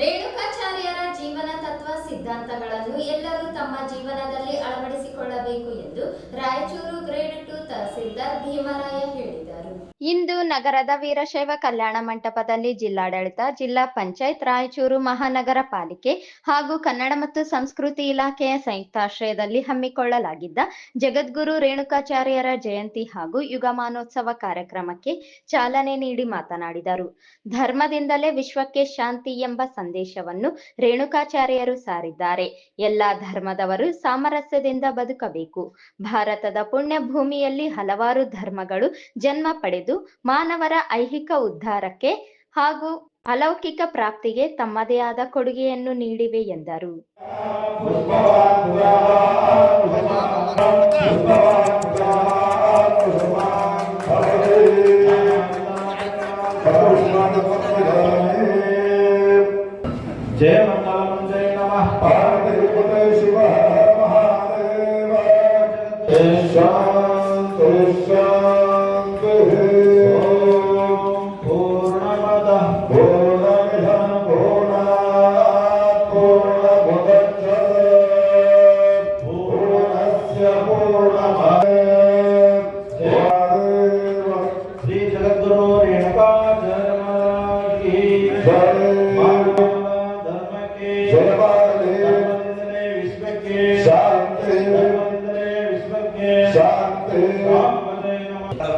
ರೇಣುಕಾಚಾರ್ಯರ ಜೀವನ ತತ್ವ ಸಿದ್ಧಾಂತಗಳನ್ನು ಎಲ್ಲರೂ ತಮ್ಮ ಜೀವನದಲ್ಲಿ ಅಳವಡಿಸಿಕೊಳ್ಳಬೇಕು ಎಂದು ರಾಯಚೂರು ಗ್ರೇಡ್ ಟು ತಹಸೀಲ್ದಾರ್ ಭೀಮರಾಯ ಹೇಳಿದರು. ಇಂದು ನಗರದ ವೀರಶೈವ ಕಲ್ಯಾಣ ಮಂಟಪದಲ್ಲಿ ಜಿಲ್ಲಾಡಳಿತ, ಜಿಲ್ಲಾ ಪಂಚಾಯತ್ ರಾಯಚೂರು ಮಹಾನಗರ ಪಾಲಿಕೆ ಹಾಗೂ ಕನ್ನಡ ಮತ್ತು ಸಂಸ್ಕೃತಿ ಇಲಾಖೆಯ ಸಂಯುಕ್ತಾಶ್ರಯದಲ್ಲಿ ಹಮ್ಮಿಕೊಳ್ಳಲಾಗಿದ್ದ ಜಗದ್ಗುರು ರೇಣುಕಾಚಾರ್ಯರ ಜಯಂತಿ ಹಾಗೂ ಯುಗಮಾನೋತ್ಸವ ಕಾರ್ಯಕ್ರಮಕ್ಕೆ ಚಾಲನೆ ನೀಡಿ ಮಾತನಾಡಿದರು. ಧರ್ಮದಿಂದಲೇ ವಿಶ್ವಕ್ಕೆ ಶಾಂತಿ ಎಂಬ ಸಂದೇಶವನ್ನು ರೇಣುಕಾಚಾರ್ಯರು ಸಾರಿದ್ದಾರೆ. ಎಲ್ಲಾ ಧರ್ಮದವರು ಸಾಮರಸ್ಯದಿಂದ ಬದುಕಬೇಕು. ಭಾರತದ ಪುಣ್ಯ ಭೂಮಿಯಲ್ಲಿ ಹಲವಾರು ಧರ್ಮಗಳು ಜನ್ಮ ಪಡೆದು ಮಾನವರ ಐಹಿಕ ಉದ್ಧಾರಕ್ಕೆ ಹಾಗೂ ಅಲೌಕಿಕ ಪ್ರಾಪ್ತಿಗೆ ತಮ್ಮದೇ ಆದ ಕೊಡುಗೆಯನ್ನು ನೀಡಿವೆ ಎಂದರು.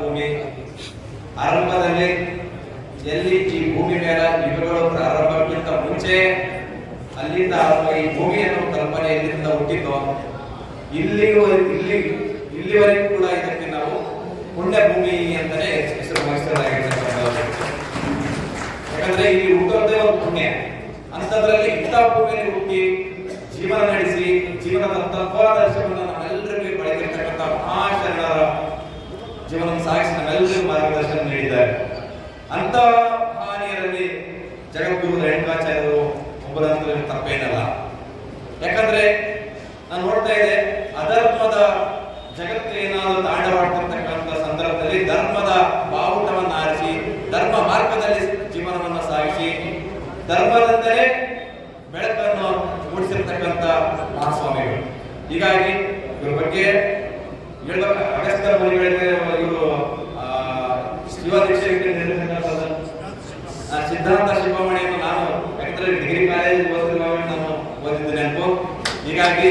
ಭೂಮಿ ಆರಂಭದಲ್ಲಿ ಎಲ್ಲಿ ಈ ಭೂಮಿ ಮೇಲೆ ಯುಗಗಳು ಪ್ರಾರಂಭಕ್ಕಿಂತ ಮುಂಚೆ, ಅಲ್ಲಿಂದ ಆರಂಭ ಈ ಭೂಮಿಯನ್ನು ಕಲ್ಪನೆ ಎಲ್ಲಿಂದ ಹುಟ್ಟಿದ್ದು ಇಲ್ಲಿಗೂ, ಇಲ್ಲಿ ಇಲ್ಲಿವರೆಗೂ ಕೂಡ ಇದಕ್ಕೆ ನಾವು ಪುಣ್ಯ ಭೂಮಿ ಅಂತಾನೆ ಹೆಸರು ಯಾಕಂದ್ರೆ ಇಲ್ಲಿ ಹುಟ್ಟೋದೇ ಒಂದು ಪುಣ್ಯ. ಅಂತದ್ರಲ್ಲಿ ಇಂಥ ಭೂಮಿಯಲ್ಲಿ ಹುಟ್ಟಿ ಜೀವನ ನಡೆಸಿ, ಜೀವನದ ತತ್ವಾದರ್ಶವನ್ನು ನಮ್ಮೆಲ್ಲರಿಗೂ ಪಡೆದಿರ್ತಕ್ಕಂಥ ಮಹಾಶರಣರ ಜೀವನ ಸಾಗಿಸಿ ನಮ್ಮೆಲ್ಲರಿಗೂ ಮಾರ್ಗದರ್ಶನ ನೀಡಿದ್ದಾರೆ. ಅಂತ ಮಹಾನೀಯರಲ್ಲಿ ಜಗದ್ಗುರು ರೇಣುಕಾಚಾರ್ಯರು ಒಬ್ಬರಂದ್ರೆ ತಪ್ಪೇನಲ್ಲ. ಯಾಕಂದ್ರೆ, ನಾನು ನೋಡ್ತಾ ಇದ್ದೆ ಜಗತ್ತು ಏನಾದರೂ ತಾಂಡವಾಡ್ತಿರ್ತಕ್ಕಂಥ ಸಂದರ್ಭದಲ್ಲಿ ಧರ್ಮದ ಬಾವುಟವನ್ನು ಆರಿಸಿ ಧರ್ಮ ಮಾರ್ಗದಲ್ಲಿ ಜೀವನವನ್ನು ಸಾಗಿಸಿ ಧರ್ಮದಿಂದಲೇ ಬೆಳಕನ್ನು ಮೂಡಿಸಿರ್ತಕ್ಕಂಥ ಮಹಾಸ್ವಾಮಿಗಳು. ಹೀಗಾಗಿ ಇವ್ರ ಬಗ್ಗೆ ಅಗಸ್ತ್ಯ ಇವರು ಆ, ಸಿದ್ಧಾಂತ ಶಿವಮಣಿಯನ್ನು ನಾನು ಡಿಗ್ರಿ ಕಾಲೇಜ್ ಓದಿರುವಾಗ ನಾನು ಓದಿದ್ದು ನೆನಪು. ಹೀಗಾಗಿ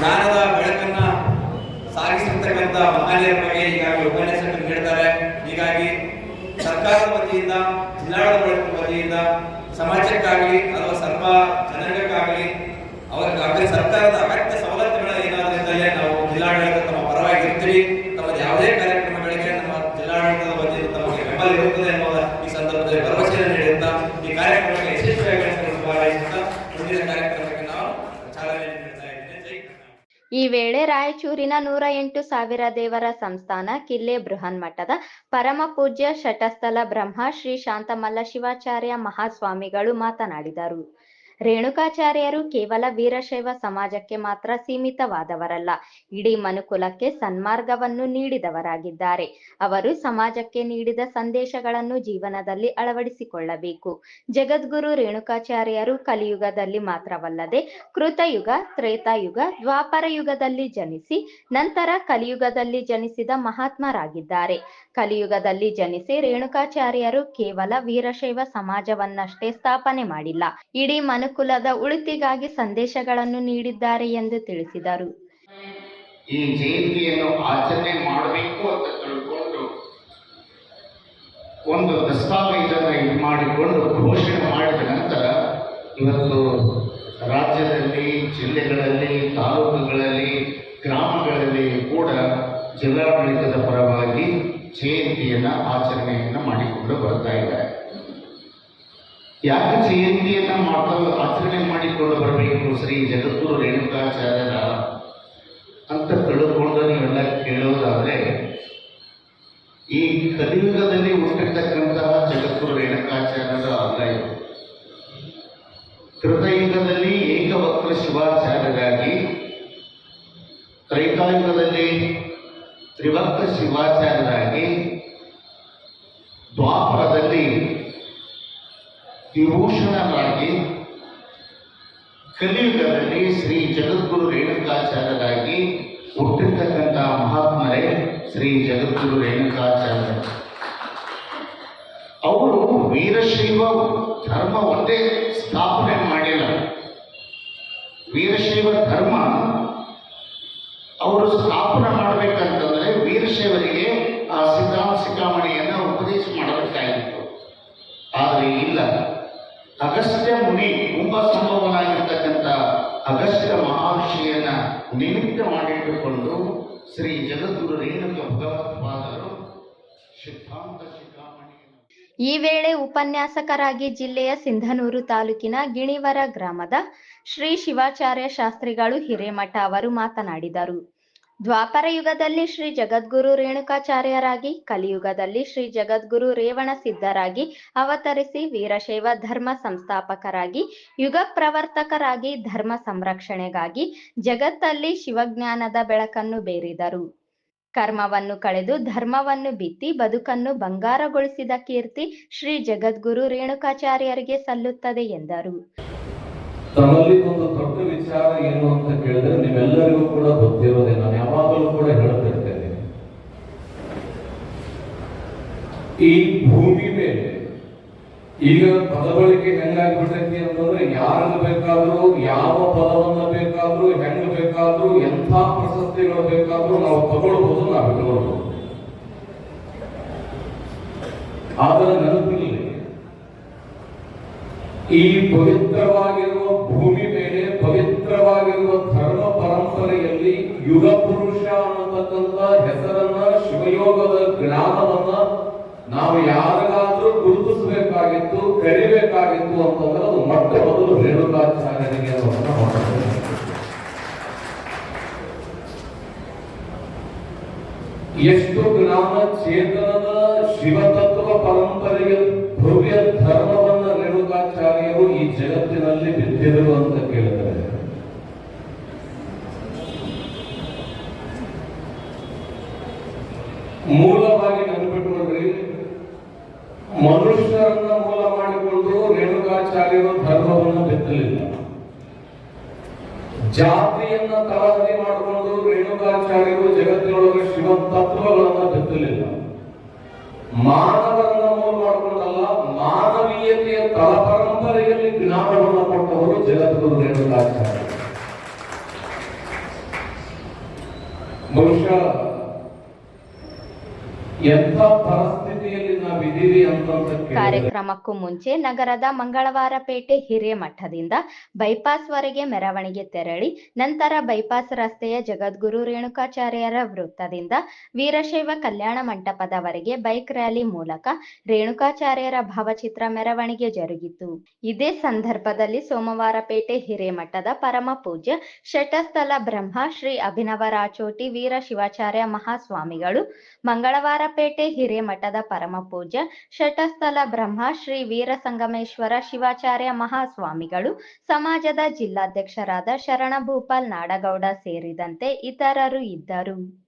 ಜ್ಞಾನದ ಬೆಳಕನ್ನ ಸಾಗಿಸಿರ್ತಕ್ಕಂಥ ಮಹನೀಯರ ಬಗ್ಗೆ ಈಗಾಗಲೇ ಉಪನ್ಯಾಸಕರು ನೀಡ್ತಾರೆ ಹೀಗಾಗಿ ಸರ್ಕಾರದ ವತಿಯಿಂದ ಜಿಲ್ಲಾಡಳಿತ ವತಿಯಿಂದ, ಸಮಾಜಕ್ಕಾಗಲಿ ಅಥವಾ ಸರ್ವ ಜನಾಂಗಕ್ಕಾಗಲಿ ಅವರಿಗೆ ಅಗತ್ಯ ಸರ್ಕಾರದ ಅಗತ್ಯ ಸವಲತ್ತುಗಳ ಏನಾದ್ರೂ ನಾವು ಜಿಲ್ಲಾಡಳಿತ ತಮ್ಮ ಪರವಾಗಿ ಇರ್ತೀವಿ ತಮ್ಮ ಯಾವುದೇ ಕಾರ್ಯಕ್ರಮಗಳಿಗೆ ನಮ್ಮ ಜಿಲ್ಲಾಡಳಿತದ ವತಿಯಿಂದ ತಮಗೆ ಬೆಂಬಲ ಇರುತ್ತದೆ ಎನ್ನುವ ಈ ಸಂದರ್ಭದಲ್ಲಿ ಭರವಸೆಯನ್ನು ನೀಡುತ್ತಾ ಈ ಕಾರ್ಯಕ್ರಮಕ್ಕೆ ಯಶಸ್ವಿಯಾಗಿ ಮುಂದಿನ ಕಾರ್ಯಕ್ರಮಕ್ಕೆ ನಾವು ಚಾಲನೆ ನೀಡ್ತಾ ಇದ್ದೇನೆ ಜೈ ಕರ್ನಾಟಕ. ಈ ವೇಳೆ ರಾಯಚೂರಿನ ನೂರ ಎಂಟು ಸಾವಿರ ದೇವರ ಸಂಸ್ಥಾನ ಕಿಲ್ಲೆ ಬೃಹನ್ ಮಠದ ಪರಮ ಪೂಜ್ಯ ಶಟಸ್ಥಲ ಬ್ರಹ್ಮ ಶ್ರೀ ಶಾಂತಮಲ್ಲ ಶಿವಾಚಾರ್ಯ ಮಹಾಸ್ವಾಮಿಗಳು ಮಾತನಾಡಿದರು. ರೇಣುಕಾಚಾರ್ಯರು ಕೇವಲ ವೀರಶೈವ ಸಮಾಜಕ್ಕೆ ಮಾತ್ರ ಸೀಮಿತವಾದವರಲ್ಲ, ಇಡೀ ಮನುಕುಲಕ್ಕೆ ಸನ್ಮಾರ್ಗವನ್ನು ನೀಡಿದವರಾಗಿದ್ದಾರೆ. ಅವರು ಸಮಾಜಕ್ಕೆ ನೀಡಿದ ಸಂದೇಶಗಳನ್ನು ಜೀವನದಲ್ಲಿ ಅಳವಡಿಸಿಕೊಳ್ಳಬೇಕು. ಜಗದ್ಗುರು ರೇಣುಕಾಚಾರ್ಯರು ಕಲಿಯುಗದಲ್ಲಿ ಮಾತ್ರವಲ್ಲದೆ, ಕೃತಯುಗ, ತ್ರೇತಾಯುಗ, ದ್ವಾಪರ ಯುಗದಲ್ಲಿ ಜನಿಸಿ, ನಂತರ ಕಲಿಯುಗದಲ್ಲಿ ಜನಿಸಿದ ಮಹಾತ್ಮರಾಗಿದ್ದಾರೆ. ಕಲಿಯುಗದಲ್ಲಿ ಜನಿಸಿ ರೇಣುಕಾಚಾರ್ಯರು ಕೇವಲ ವೀರಶೈವ ಸಮಾಜವನ್ನಷ್ಟೇ ಸ್ಥಾಪನೆ ಮಾಡಿಲ್ಲ, ಇಡೀ ಮನುಕುಲದ ಉಳಿತಿಗಾಗಿ ಸಂದೇಶಗಳನ್ನು ನೀಡಿದ್ದಾರೆ ಎಂದು ತಿಳಿಸಿದರು. ಈ ಜಯಂತಿಯನ್ನು ಆಚರಣೆ ಮಾಡಬೇಕು ಅಂತ ತಿಳ್ಕೊಂಡು ಒಂದು ದಸ್ತಾವೇಜನ್ನು ಇದು ಮಾಡಿಕೊಂಡು ಘೋಷಣೆ ಮಾಡಿದ ನಂತರ ಇವತ್ತು ರಾಜ್ಯದಲ್ಲಿ, ಜಿಲ್ಲೆಗಳಲ್ಲಿ, ತಾಲೂಕುಗಳಲ್ಲಿ, ಗ್ರಾಮಗಳಲ್ಲಿ ಕೂಡ ಜಿಲ್ಲಾಡಳಿತದ ಪರವಾಗಿ ಜಯಂತಿಯನ್ನು ಆಚರಣೆಯನ್ನು ಮಾಡಿಕೊಂಡು ಬರ್ತಾ ಇದ್ದಾರೆ. ಯಾಕೆ ಜಯಂತಿಯನ್ನು ಮಾಡ್ತಾ ಆಚರಣೆ ಮಾಡಿಕೊಂಡು ಬರಬೇಕು ಶ್ರೀ ಜಗದ್ಗುರು ರೇಣುಕಾಚಾರ್ಯರ ಅಂತ ತಿಳ್ಕೊಂಡು ನೀವೆಲ್ಲ ಕೇಳೋದಾದರೆ, ಈ ಕಲಿಯುಗದಲ್ಲಿ ಹುಟ್ಟಿರ್ತಕ್ಕಂತಹ ಜಗದ್ಗುರು ರೇಣುಕಾಚಾರ್ಯರ ಅಲ್ಲ ಇದು ಕೃತಯುಗದಲ್ಲಿ ಏಕವಕ್ರ ಶಿವಾಚಾರ್ಯರಾಗಿ, ತ್ರೈತಾಯುಗದಲ್ಲಿ ತ್ರಿವಕ್ರ ಶಿವಾಚಾರ್ಯರಾಗಿ, ದ್ವಾಪರದಲ್ಲಿ ವಿಭೂಷಣರಾಗಿ ಕಲಿಯುಗದಲ್ಲಿ ಶ್ರೀ ಜಗದ್ಗುರು ರೇಣುಕಾಚಾರ್ಯರಾಗಿ ಹುಟ್ಟಿರ್ತಕ್ಕಂಥ ಮಹಾತ್ಮರೇ ಶ್ರೀ ಜಗದ್ಗುರು ರೇಣುಕಾಚಾರ್ಯ. ಅವರು ವೀರಶೈವ ಧರ್ಮ ಒಂದೇ ಸ್ಥಾಪನೆ ಮಾಡಿಲ್ಲ. ವೀರಶೈವ ಧರ್ಮ ಅವರು ಸ್ಥಾಪನೆ ಮಾಡಬೇಕಂತಂದ್ರೆ ವೀರಶೈವರಿಗೆ ಆ ಸಿದ್ಧಾಂತ ಶಿಖಾಮಣಿಯನ್ನು ಉಪದೇಶ ಮಾಡಬೇಕಾಗಿತ್ತು ಆದರೆ ಇಲ್ಲ ಅಗಸ್ತ್ಯ ಮುನಿ ತುಂಬ ಸಂಭವನಾಗಿರ್ತಕ್ಕಂಥ ಅಗಸ್ತ್ಯ ಮಹರ್ಷಿಯನ್ನ ನಿಮಿತ್ತ ಮಾಡಿಟ್ಟುಕೊಂಡು ಶ್ರೀ ಜಗದ್ಗುರು ರೇಣುಕ ಭಗವತ್ಪಾದರು ಸಿದ್ಧಾಂತ ಶಿಖಾಮಣಿ ಈ ವೇಳೆ ಉಪನ್ಯಾಸಕರಾಗಿ ಜಿಲ್ಲೆಯ ಸಿಂಧನೂರು ತಾಲೂಕಿನ ಗಿಣಿವರ ಗ್ರಾಮದ ಶ್ರೀ ಶಿವಾಚಾರ್ಯ ಶಾಸ್ತ್ರಿಗಳು ಹಿರೇಮಠ ಅವರು ಮಾತನಾಡಿದರು. ದ್ವಾಪರ ಯುಗದಲ್ಲಿ ಶ್ರೀ ಜಗದ್ಗುರು ರೇಣುಕಾಚಾರ್ಯರಾಗಿ, ಕಲಿಯುಗದಲ್ಲಿ ಶ್ರೀ ಜಗದ್ಗುರು ರೇವಣ ಸಿದ್ಧರಾಗಿ, ಅವತರಿಸಿ ವೀರಶೈವ ಧರ್ಮ ಸಂಸ್ಥಾಪಕರಾಗಿ, ಯುಗ ಪ್ರವರ್ತಕರಾಗಿ, ಧರ್ಮ ಸಂರಕ್ಷಣೆಗಾಗಿ ಜಗತ್ತಲ್ಲಿ ಶಿವಜ್ಞಾನದ ಬೆಳಕನ್ನು ಬೇರಿದರು. ಕರ್ಮವನ್ನು ಕಳೆದು ಧರ್ಮವನ್ನು ಬಿತ್ತಿ ಬದುಕನ್ನು ಬಂಗಾರಗೊಳಿಸಿದ ಕೀರ್ತಿ ಶ್ರೀ ಜಗದ್ಗುರು ರೇಣುಕಾಚಾರ್ಯರಿಗೆ ಸಲ್ಲುತ್ತದೆ ಎಂದರು. ತಮ್ಮಲ್ಲಿ ಒಂದು ದೊಡ್ಡ ವಿಚಾರ ಏನು ಅಂತ ಕೇಳಿದ್ರೆ ನೀವೆಲ್ಲರಿಗೂ ಕೂಡ ಗೊತ್ತಿರೋದೇ, ನಾನು ಯಾವಾಗಲೂ ಕೂಡ ಹೇಳ್ತಿರ್ತೇನೆ. ಈ ಭೂಮಿ ಮೇಲೆ ಈಗ ಪದ ಬಳಕೆ ಹೆಂಗಾಗ್ಬಿಟ್ಟೈತಿ ಅಂತಂದ್ರೆ ಯಾರನ್ನು ಬೇಕಾದ್ರೂ, ಯಾವ ಪದವನ್ನ ಬೇಕಾದ್ರೂ, ಹೆಂಗ್ ಬೇಕಾದ್ರೂ, ಎಂಥ ಪ್ರಶಸ್ತಿಗಳು ಬೇಕಾದ್ರೂ ನಾವು ತಗೊಳ್ಬಹುದು ನಾವು ಇಟ್ಕೊಳ್ಬಹುದು ಆದರೆ ನೆನಪಿಲ್ಲ ಈ ಪವಿತ್ರವಾಗಿರುವ ಭೂಮಿ ಮೇಲೆ ಪವಿತ್ರವಾಗಿರುವ ಧರ್ಮ ಪರಂಪರೆಯಲ್ಲಿ ಯುಗ ಪುರುಷ ಅನ್ನತಕ್ಕಂಥ ಹೆಸರನ್ನ ಶಿವಯೋಗದ ಜ್ಞಾನವನ್ನ ನಾವು ಯಾರಿಗಾದ್ರೂ ಗುರುತಿಸಬೇಕಾಗಿತ್ತು, ಕರಿಬೇಕಾಗಿತ್ತು ಅಂತಂದ್ರೆ ಅದು ಮೊಟ್ಟ ಮೊದಲು ರೇಣುಕಾಚಾರ್ಯರಿಗೆ ಎಷ್ಟು ಜ್ಞಾನ ಚೇತನದ ಶಿವತತ್ವ ಪರಂಪರೆಯ ಭವ್ಯ ಧರ್ಮವನ್ನ ರೇಣುಕಾಚಾರ್ಯರು ಈ ಜಗತ್ತಿನಲ್ಲಿ ಬಿದ್ದಿದರು ಅಂತ ಕೇಳಿದರೆ ಮೂಲವಾಗಿ ನೆನಪಿಟ್ಟುಕೊಂಡ್ರಿ ಮನುಷ್ಯರನ್ನ ಮೂಲ ಮಾಡಿಕೊಂಡು ರೇಣುಕಾಚಾರ್ಯರು ಧರ್ಮವನ್ನು ಬಿತ್ತಲಿಲ್ಲ ಜಾತಿಯನ್ನ ತಲಾಂತಿ ಮಾಡಿಕೊಂಡು ರೇಣುಕಾಚಾರ್ಯರು ಜಗತ್ತಿನೊಳಗೆ ಶಿವ ತತ್ವಗಳನ್ನ ಬಿತ್ತಲಿಲ್ಲ. ಮಾನವರನ್ನ ಮೂಲ ಮಾಡಿಕೊಂಡಲ್ಲ, ಮಾನವೀಯತೆಯ ತಲಪರಂಪರೆಯಲ್ಲಿ ಜ್ಞಾನವನ್ನು ಕೊಟ್ಟವರು ಜಗದ್ಗುರು ರೇಣುಕಾಚಾರ್ಯ ಬಹುಶಃ ಎಂಥ ಪರಿಸ್ಥಿತಿಯಲ್ಲಿ ಕಾರ್ಯಕ್ರಮಕ್ಕೂ ಮುಂಚೆ ನಗರದ ಮಂಗಳವಾರಪೇಟೆ ಹಿರೇಮಠದಿಂದ ಬೈಪಾಸ್ ವರೆಗೆ ಮೆರವಣಿಗೆ ತೆರಳಿ ನಂತರ ಬೈಪಾಸ್ ರಸ್ತೆಯ ಜಗದ್ಗುರು ರೇಣುಕಾಚಾರ್ಯರ ವೃತ್ತದಿಂದ ವೀರಶೈವ ಕಲ್ಯಾಣ ಮಂಟಪದವರೆಗೆ ಬೈಕ್ ರ್ಯಾಲಿ ಮೂಲಕ ರೇಣುಕಾಚಾರ್ಯರ ಭಾವಚಿತ್ರ ಮೆರವಣಿಗೆ ಜರುಗಿತು. ಇದೇ ಸಂದರ್ಭದಲ್ಲಿ ಸೋಮವಾರಪೇಟೆ ಹಿರೇಮಠದ ಪರಮ ಪೂಜ್ಯ ಶಟಸ್ಥಲ ಬ್ರಹ್ಮ ಶ್ರೀ ಅಭಿನವ ರಾಚೋಟಿ ವೀರ ಶಿವಾಚಾರ್ಯ ಮಹಾಸ್ವಾಮಿಗಳು ಮಂಗಳವಾರಪೇಟೆ ಹಿರೇಮಠದ ಪರಮ ಪೂಜ್ಯ ಶಟಸ್ಥಲ ಬ್ರಹ್ಮ, ಶ್ರೀ ವೀರ ಸಂಗಮೇಶ್ವರ, ಶಿವಾಚಾರ್ಯ ಮಹಾಸ್ವಾಮಿಗಳು, ಸಮಾಜದ ಜಿಲ್ಲಾಧ್ಯಕ್ಷರಾದ ಶರಣ ಭೂಪಾಲ್ ನಾಡಗೌಡ ಸೇರಿದಂತೆ ಇತರರು ಇದ್ದರು.